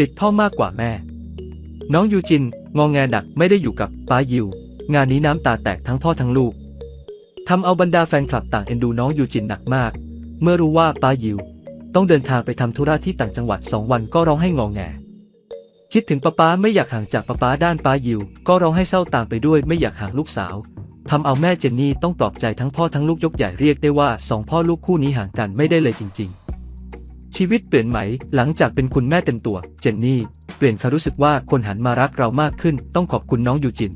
ติดพ่อมากกว่าแม่ น้องยูจินงองแงดักไม่ได้อยู่กับป้ายิว งานนี้น้ำตาแตกทั้งพ่อทั้งลูกทำเอาบรรดาแฟนคลับต่างเอ็นดูน้องยูจินหนักมาก เมื่อรู้ว่าป้ายิว ต้องเดินทางไปทำธุระที่ต่างจังหวัดสองวันก็ร้องให้งองแงคิดถึงป้าป้าไม่อยากห่างจากป้าป้าด้านป้ายิว ก็ร้องให้เศร้าตามไปด้วยไม่อยากห่างลูกสาวทำเอาแม่เจนนี่ต้องปลอบใจทั้งพ่อทั้งลูกยกใหญ่เรียกได้ว่าสองพ่อลูกคู่นี้ห่างกันไม่ได้เลยจริง ๆ ชีวิตเปลี่ยนไหม หลังจากเป็นคุณแม่เต็มตัว เจนนี่ เปลี่ยนค่ะรู้สึกว่าคนหันมารักเรามากขึ้น ต้องขอบคุณน้องยูจิน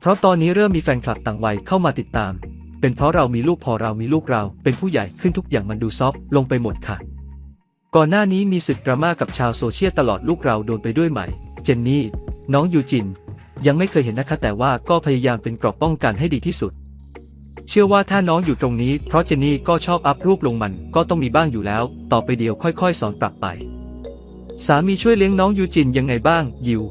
เพราะตอนนี้เริ่มมีแฟนคลับต่างวัยเข้ามาติดตาม เป็นเพราะเรามีลูกพอเรามีลูกเรา เป็นผู้ใหญ่ขึ้นทุกอย่างมันดูซอฟลงไปหมดค่ะ ก่อนหน้านี้มีศึกดราม่ากับชาวโซเชียลตลอดลูกเราโดนไปด้วยไหม เจนนี่ น้องยูจิน ยังไม่เคยเห็นนะคะแต่ว่าก็พยายามเป็นกรอบป้องกันให้ดีที่สุด ชื่อว่าถ้าน้องอยู่ตรงนี้เพราะเจนนี่ก็ชอบอัพรูปลงมันก็ต้องมีบ้างอยู่แล้ว ต่อไปเดียวค่อยๆ สอนปรับไป สามีช่วยเลี้ยงน้องยูจินยังไงบ้าง ยิว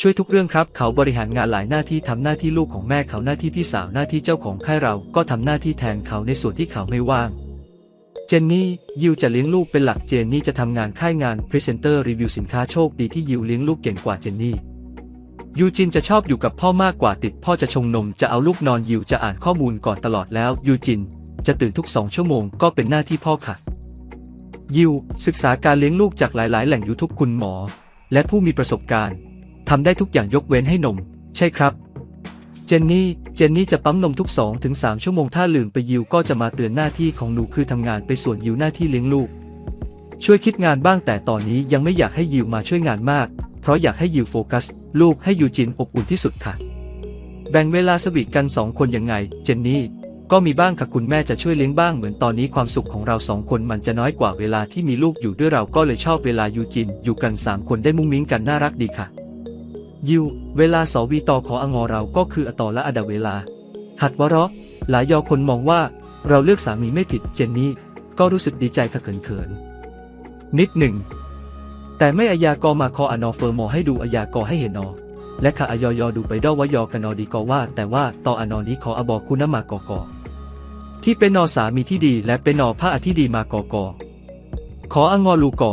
ช่วยทุกเรื่องครับ เขาบริหารงานหลายหน้าที่ทำหน้าที่ลูกของแม่เขาหน้าที่พี่สาวหน้าที่เจ้าของค่ายเราก็ทำหน้าที่แทนเขาในส่วนที่เขาไม่ว่าง เจนนี่ยิวจะเลี้ยงลูกเป็นหลักเจนนี่จะทำงานค่ายงานพรีเซนเตอร์รีวิวสินค้าโชคดีที่ยิวเลี้ยงลูกเก่งกว่าเจนนี่ ยูจินจะชอบอยู่กับพ่อมากกว่าติดพ่อจะชงนมจะเอาลูกนอนยิวจะอ่านข้อมูลก่อนตลอดแล้ว ยูจิน จะตื่นทุกสองชั่วโมงก็เป็นหน้าที่พ่อค่ะ ยิว ศึกษาการเลี้ยงลูกจากหลาย ๆ แหล่งยูทูบคุณหมอ และผู้มีประสบการณ์ทำได้ทุกอย่างยกเว้นให้นม ใช่ครับ เจนนี่ เจนนี่จะปั๊มนมทุก2ถึง3ชั่วโมงถ้าลืมไปยิวก็จะมาเตือนหน้าที่ของหนูคือทำงานไปส่วนยิวหน้าที่เลี้ยงลูก ช่วยคิดงานบ้างแต่ตอนนี้ยังไม่อยากให้ยิวมาช่วยงานมาก เพราะอยากให้ยิวโฟกัส ลูกให้ยูจินอบอุ่นที่สุดค่ะ แบ่งเวลาสวีทกันสองคนยังไง เจนนี่ ก็มีบ้างค่ะคุณแม่จะช่วยเลี้ยงบ้างเหมือนตอนนี้ความสุขของเราสองคนมันจะน้อยกว่าเวลาที่มีลูกอยู่ด้วยเราก็เลยชอบเวลายูจิน อยู่กันสามคนได้มุ้งมิ้งกันน่ารักดีค่ะ ยิว เวลาสวีตอขอองอเราก็คืออตอและอดาเวลา หัดวะเราะหลายยอคนมองว่า เราเลือกสามีไม่ผิดเจนนี่ก็รู้สึกดีใจค่ะเขินๆนิดหนึ่ง แต่ไม่อายากอมาคออนอเฟอร์มอให้ดูอายากอให้เห็นนอ และขะอายอยอดูไปดอวายอกันนอดีกอว่า แต่ว่าต่ออนอนี้ขออบอกคุณมากอกอที่เป็นนอสามีที่ดีและเป็นนอพระอที่ดีมากอกอขอองอลูกอ